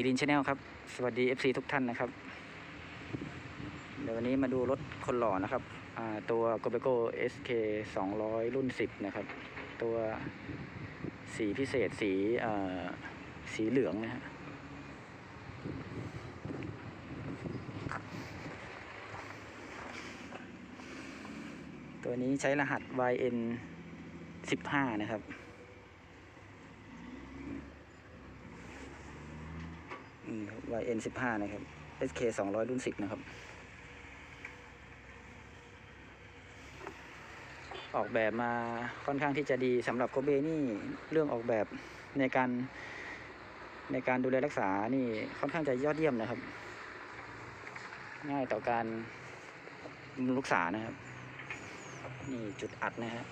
กิรินชาแนลครับ สวัสดี FC ทุกท่านนะครับ เดี๋ยววันนี้มาดูรถคนหล่อนะครับ ตัว g o b e c o SK 200 รุ่น 10 นะครับ ตัวสีพิเศษสีสีเหลืองนะฮะตัวนี้ใช้รหัส YN 15 นะครับ อืม YN 15 นะครับ SK 200 รุ่น 10 นะครับ ออกแบบมาค่อนข้างที่จะดีสำหรับโกเบนี่เรื่องออกแบบในการในการดูแลรักษานี่ค่อนข้างจะยอดเยี่ยมนะครับ ง่ายต่อการรักษานะครับ นี่จุดอัดนะฮะ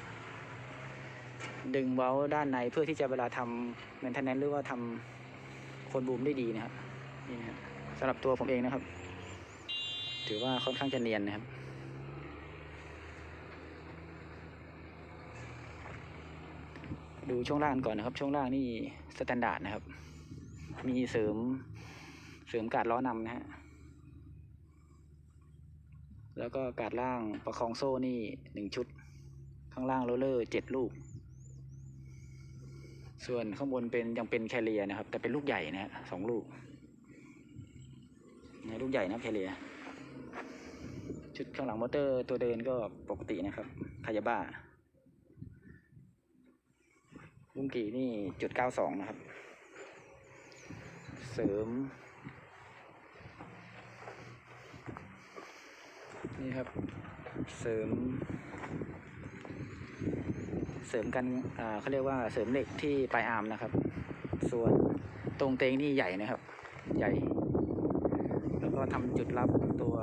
ดึงเว้าด้านในเพื่อที่จะเวลาทำเมนเทนแนนหรือว่าทำคนบูมได้ดีนะครับ นี่นะฮะสำหรับตัวผมเองนะครับ ถือว่าค่อนข้างจะเนียนนะครับดูช่วงล่างก่อนนะครับ ช่วงล่างนี่สแตนดาร์ดนะครับ มีเสริมเสริมกาดล้อนำนะฮะแล้วก็กาดล่างประคองโซ่นี่หนึ่งชุด ข้างล่างโรลเลอร์เจ็ดลูก ส่วนข้างบนเป็นยังเป็นแคเรียนะครับ แต่เป็นลูกใหญ่นะฮะสองลูก นะลูกใหญ่นะแคเรียชุดข้างหลังมอเตอร์ตัวเดินก็ปกตินะครับคายาบ้าลุงกี่นี่จุดเก้าสองนะครับ เสริม นี่ครับ เสริม เสริมกันอ่าเขาเรียกว่าเสริมเหล็กที่ปลายอาร์มนะครับ ส่วนตรงเตงนี่ใหญ่นะครับ ใหญ่ ทำจุดรับตัว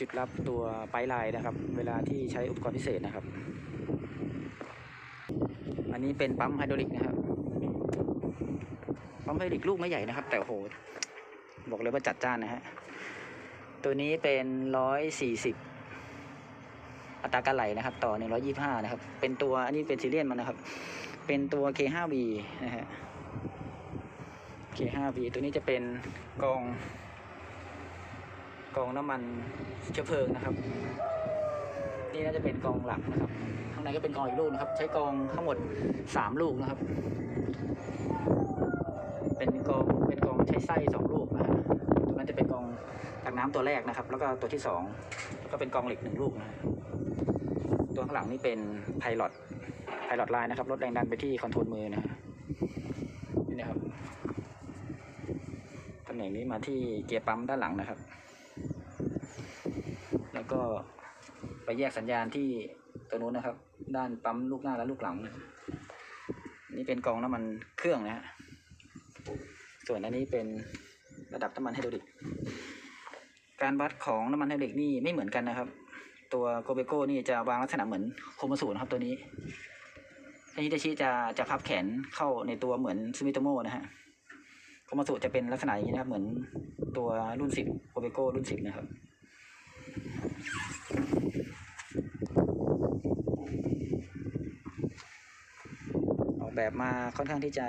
จุดรับตัวปลายลายนะครับ เวลาที่ใช้อุปกรณ์พิเศษนะครับ อันนี้เป็นปั๊มไฮดรอลิกนะครับ ปั๊มไฮดรอลิกลูกไม่ใหญ่นะครับ แต่โอ้โหบอกเลยว่าจัดจ้านนะฮะ ตัวนี้เป็นร้อยสี่สิบอัตราการไหลนะครับ ต่อหนึ่งร้อยี่ห้านะครับ เป็นตัวอันนี้เป็นซีเรียนมันนะครับ เป็นตัว K5V นะฮะ K5V ตัวนี้จะเป็นกอง กองน้ำมันเชื้อเพลิงนะครับ นี่น่าจะเป็นกองหลักนะครับ ข้างในก็เป็นกองอีกลูกนะครับ ใช้กองทั้งหมดสามลูกนะครับ เป็นกองเป็นกองใช้ไส้สองลูกนะฮะตัวนั้นจะเป็นกองตักน้ำตัวแรกนะครับ แล้วก็ตัวที่สองแล้วก็เป็นกองเหล็กหนึ่งลูกนะฮะตัวข้างหลังนี่เป็นไพลอตไพลอตไลน์นะครับลดแรงดันไปที่คอนโทรลมือนะฮะนี่นะครับตำแหน่งนี้มาที่เกียร์ปั๊มด้านหลังนะครับ แล้วก็ไปแยกสัญญาณที่ตัวนู้นนะครับ ด้านปั๊มลูกหน้าและลูกหลัง นี่เป็นกองน้ำมันเครื่องนะฮะส่วนอันนี้เป็นระดับน้ำมันไฮดรอลิก การวัดของน้ำมันไฮดรอลิกนี่ไม่เหมือนกันนะครับ ตัวโกเบโก้นี่จะวางลักษณะเหมือนโคมาสูนครับตัวนี้อันนี้จะชี้จะจะพับแขนเข้าในตัวเหมือนซูมิโตโมนะฮะโคมาสูจะเป็นลักษณะอย่างนี้นะครับเหมือนตัวรุ่นสิบโกเบโก้รุ่นสิบนะครับ ออกแบบมาค่อนข้างที่จะ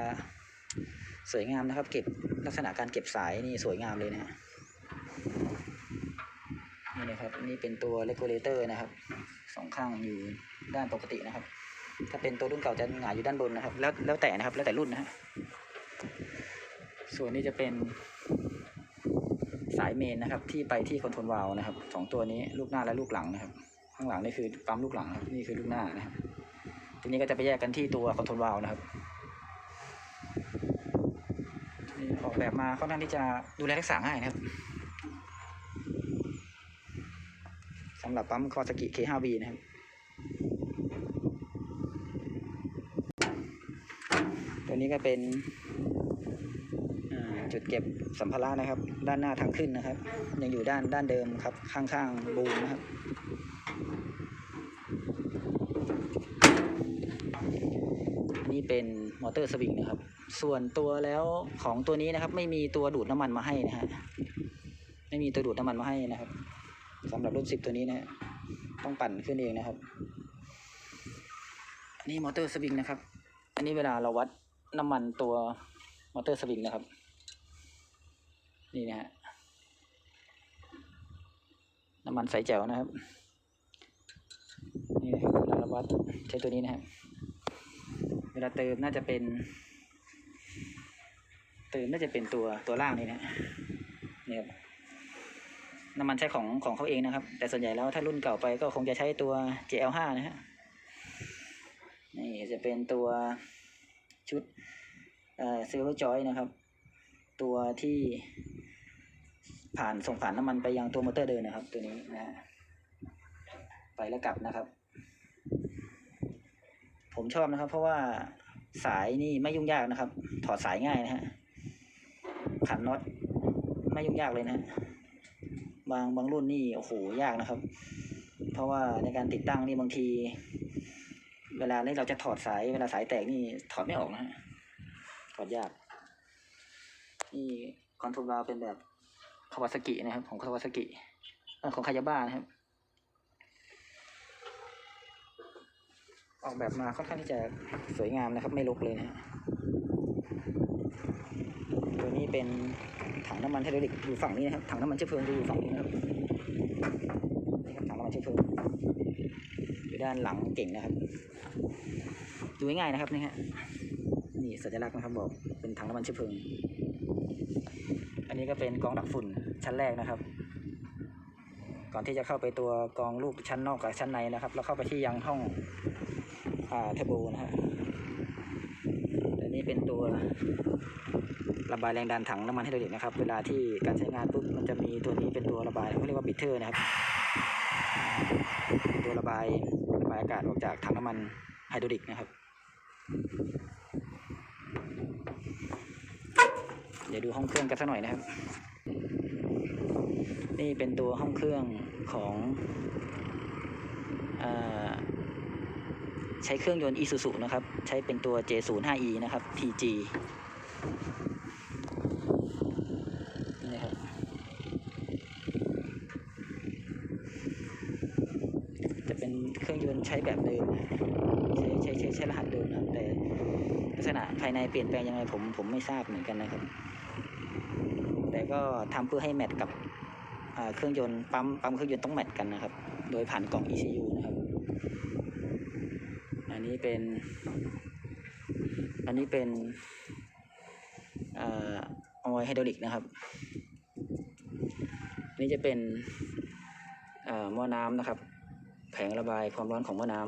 สวยงามนะครับ เก็บลักษณะการเก็บสายนี่สวยงามเลยนะนี่นะครับนี่เป็นตัวเลกูเลเตอร์นะครับสองข้างอยู่ด้านปกตินะครับ ถ้าเป็นตัวรุ่นเก่าจะหงายอยู่ด้านบนนะครับ แล้วแล้วแต่นะครับแล้วแต่รุ่นนะฮะส่วนนี้จะเป็น สายเมนนะครับ ที่ไปที่คอนโทรลวาลวนะครับสองตัวนี้ลูกหน้าและลูกหลังนะครับ ข้างหลังนี่คือปั๊มลูกหลังครับนี่คือลูกหน้านะครับ ทีนี้ก็จะไปแยกกันที่ตัวคอนโทรลวาลวนะครับออกแบบมาค่อนข้างที่จะดูแลรักษาง่ายนะครับสำหรับปั๊มคอสกิ K5V นะครับตัวนี้ก็เป็น จุดเก็บสัมภาระนะครับ ด้านหน้าทางขึ้นนะครับ ยังอยู่ด้านด้านเดิมครับ ข้างๆบูมนะครับ นี่เป็นมอเตอร์สวิงนะครับ ส่วนตัวแล้วของตัวนี้นะครับ ไม่มีตัวดูดน้ำมันมาให้นะฮะไม่มีตัวดูดน้ำมันมาให้นะครับสำหรับรุ่นสิบตัวนี้นะฮะต้องปั่นขึ้นเองนะครับอันนี้มอเตอร์สวิงนะครับ อันนี้เวลาเราวัดน้ำมันตัวมอเตอร์สวิงนะครับ นี่นะฮะน้ำมันใสแจ๋วนะครับ นี่ครับเวลาเราวัดใช้ตัวนี้นะครับ เวลาเติมน่าจะเป็น เติมน่าจะเป็นตัวตัวล่างนี่นะนี่ครับน้ำมันใช้ของของเขาเองนะครับ แต่ส่วนใหญ่แล้วถ้ารุ่นเก่าไปก็คงจะใช้ตัว JL5 นะฮะนี่จะเป็นตัวชุดเอ่อ Silver Joy นะครับ ตัวที่ผ่านส่งผ่านน้ำมันไปยังตัวมอเตอร์เดินนะครับ ตัวนี้นะฮะไปแล้วกลับนะครับ ผมชอบนะครับ เพราะว่าสายนี่ไม่ยุ่งยากนะครับ ถอดสายง่ายนะฮะขันน็อตไม่ยุ่งยากเลยนะฮะบางบางรุ่นนี่โอ้โหยากนะครับ เพราะว่าในการติดตั้งนี่บางที เวลาที่เราจะถอดสาย เวลาสายแตกนี่ถอดไม่ออกนะฮะถอดยาก นี่คอนโทรลวาล์เป็นแบบคาวาซากินะครับของคาวาซากิของคายาบ้านะครับ ออกแบบมาค่อนข้างที่จะสวยงามนะครับ ไม่รกเลยนะฮะตัวนี้เป็นถังน้ำมันไฮดรอลิกอยู่ฝั่งนี้นะครับถังน้ำมันเชื้อเพลิงจะอยู่ฝั่งนี้นะครับนี่ครับถังน้ำมันเชื้อเพลิงอยู่ด้านหลังเก่งนะครับ ดูง่ายๆนะครับนี่ฮะนี่สัญลักษณ์นะครับบอกเป็นถังน้ำมันเชื้อเพลิง อันนี้ก็เป็นกองดักฝุ่นชั้นแรกนะครับ ก่อนที่จะเข้าไปตัวกองลูกชั้นนอกกับชั้นในนะครับ แล้วเข้าไปที่ยังห้องอ่าเทอร์โบนะฮะแต่นี่เป็นตัวระบายแรงดันถังน้ำมันไฮดรอลิกนะครับ เวลาที่การใช้งานปุ๊บมันจะมีตัวนี้เป็นตัวระบายเขาเรียกว่าบิทเทอร์นะครับตัวระบายระบายอากาศออกจากถังน้ำมันไฮดรอลิกนะครับ ดี๋ยวดูห้องเครื่องกันสักหน่อยนะครับ นี่เป็นตัวห้องเครื่องของอใช้เครื่องยนต์ Isuzu นะครับ ใช้เป็นตัว J05E นะครับ TG นี่ครับ จะเป็นเครื่องยนต์ใช้แบบเดิมใช้ใช้ใช้ใช้รหัสเดิมนะแต่ลักษณะภายในเปลี่ยนแปลงยังไงผมผมไม่ทราบเหมือนกันนะครับ แต่ก็ทำเพื่อให้แมทกับเครื่องยนต์ปั๊มปั๊มเครื่องยนต์ต้องแมทกันนะครับ โดยผ่านกล่อง ECU นะครับ อันนี้เป็น อันนี้เป็นออยไฮดรอลิกนะครับนี่จะเป็นหม้อน้ำนะครับ แผงระบายความร้อนของหม้อน้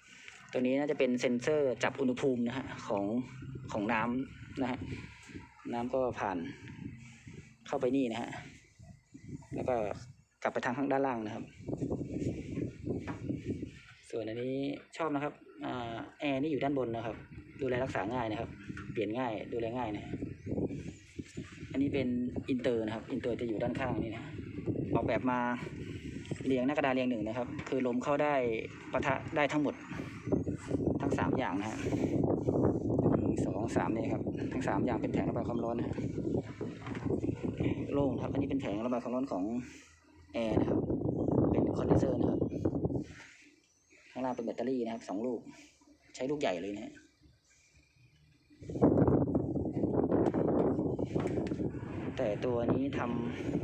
ำตัวนี้น่าจะเป็นเซ็นเซอร์จับอุณหภูมินะฮะของของน้ำนะฮะ น้ำก็ผ่านเข้าไปนี่นะฮะ แล้วก็กลับไปทางข้างด้านล่างนะครับ ส่วนอันนี้ชอบนะครับอแอร์นี่อยู่ด้านบนนะครับ ดูแลรักษาง่ายนะครับ เปลี่ยนง่าย ดูแลง่ายนะอันนี้เป็นอินเตอร์นะครับ อินเตอร์จะอยู่ด้านข้างนี่นะออกแบบมาเรียงหน้ากระดานเรียงหนึ่งนะครับ คือลมเข้าได้ปะทะได้ทั้งหมดทั้งสามอย่างนะฮะหนึ่ งสองสามนี่ครับทั้งสามอย่างเป็นแผงระบายความร้อนนะฮะโล่งครับอันนี้เป็นแผงระบายความร้อนของแอร์นะครับเป็นคอนเดนเซอร์นะครับข้างล่างเป็นแบตเตอรี่นะครับสองลูก ใช้ลูกใหญ่เลยนะฮะแต่ตัวนี้ท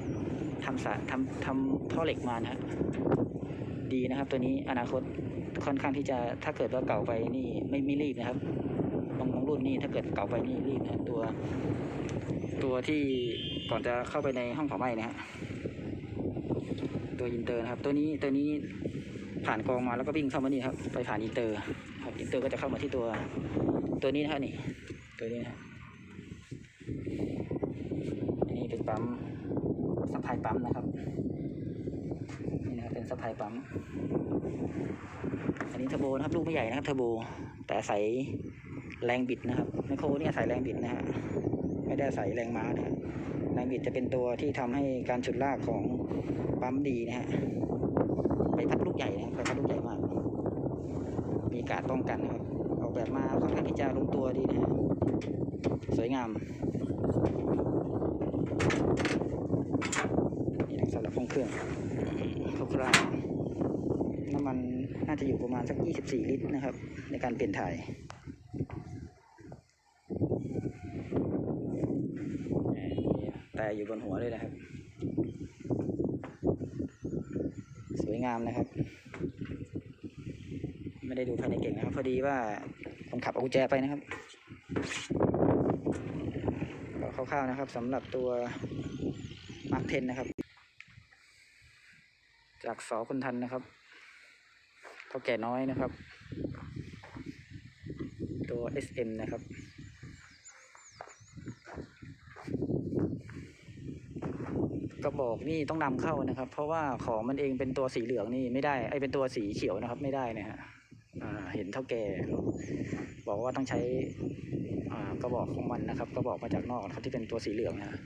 ำทำสาทำทำท่อเหล็กมานะฮะดีนะครับ ตัวนี้อนาคตค่อนข้างที่จะถ้าเกิดว่าเก่าไปนี่ไม่ไม่รีบนะครับ บางบางรุ่นนี่ถ้าเกิดเก่าไปนี่รีบนะตัว ตัวที่ก่อนจะเข้าไปในห้องเผาไหม้นะฮะตัวอินเตอร์นะครับ ตัวนี้ตัวนี้ผ่านกองมาแล้วก็วิ่งเข้ามานี่ครับ ไปผ่านอินเตอร์ครับอินเตอร์ก็จะเข้ามาที่ตัว ตัวนี้นะฮะนี่ ตัวนี้นะฮะอันนี้เป็นปั๊มสะพายปั๊มนะครับนี่นะครับเป็นสะพายปั๊มอันนี้เทอร์โบนะครับลูกไม่ใหญ่นะครับเทอร์โบแต่อาศัย แรงบิดนะครับไมโครเนี่ยอาศัยแรงบิดนะฮะไม่ได้ใส่แรงม้านะฮะแรงบิดจะเป็นตัวที่ทำให้การฉุดลากของปั๊มดีนะฮะใบพัดลูกใหญ่นะครับพัดลูกใหญ่มาก มีการป้องกันนะครับออกแบบมาค่อนข้างที่จะลงตัวดีนะฮะสวยงามนี่นะสำหรับห้องเครื่องคร่าวๆน้ำมันน่าจะอยู่ประมาณสัก 24 ลิตรนะครับ ในการเปลี่ยนถ่าย แต่ อยู่บนหัวเลยนะครับ สวยงามนะครับ ไม่ได้ดูภายในเก่งนะครับ พอดีว่าคนขับเอากุญแจไปนะครับก็คร่าวๆนะครับสำหรับตัวมาร์คเทนนะครับ จากสอคนทันนะครับเท่าแก่น้อยนะครับ ตัว SM นะครับ กระบอกนี่ต้องนำเข้านะครับ เพราะว่าของมันเองเป็นตัวสีเหลืองนี่ไม่ได้ไอเป็นตัวสีเขียวนะครับ ไม่ได้นะฮะเห็นเท่าแก่บอกว่าต้องใช้กระบอกของมันนะครับ กระบอกมาจากนอกครับที่เป็นตัวสีเหลืองนะฮะ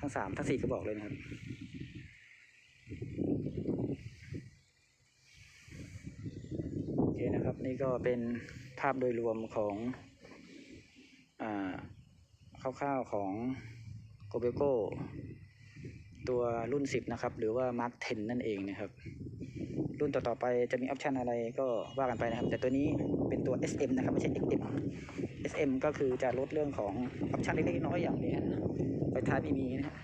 ทั้งสามทั้งสี่กระบอกเลยนะครับโอเคนะครับ นี่ก็เป็นภาพโดยรวมของอ่าคร่าวๆของโกเบโก ตัวรุ่น 10 นะครับ หรือว่า Mark 10 นั่นเองนะครับ รุ่นต่อๆไปจะมีออปชันอะไรก็ว่ากันไปนะครับ แต่ตัวนี้เป็นตัว SM นะครับ ไม่ใช่ XM SM ก็คือจะลดเรื่องของออปชันเล็กๆน้อยๆอย่างนี้ไฟท้ายไม่มีนะฮะ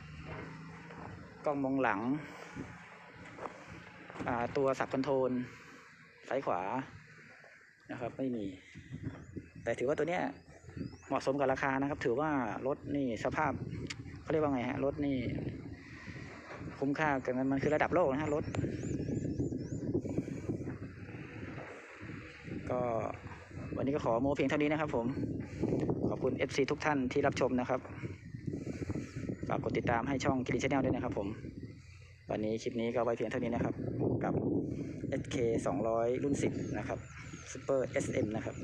กล้องมองหลัง ตัวสับคอนโทรลซ้ายขวานะครับไม่มี แต่ถือว่าตัวเนี้ยเหมาะสมกับราคานะครับ ถือว่ารถนี่สภาพเขาเรียกว่าไงฮะรถนี่ คุ้มค่ากันมันมันคือระดับโลกนะฮะรถ ก็วันนี้ก็ขอโมเพียงเท่านี้นะครับผม ขอบคุณ FC ทุกท่านที่รับชมนะครับฝากกดติดตามให้ช่องกิริชแนลด้วยนะครับผม วันนี้คลิปนี้ก็ไว้เพียงเท่านี้นะครับ กับ SK 200 รุ่น 10 นะครับ Super SM นะครับ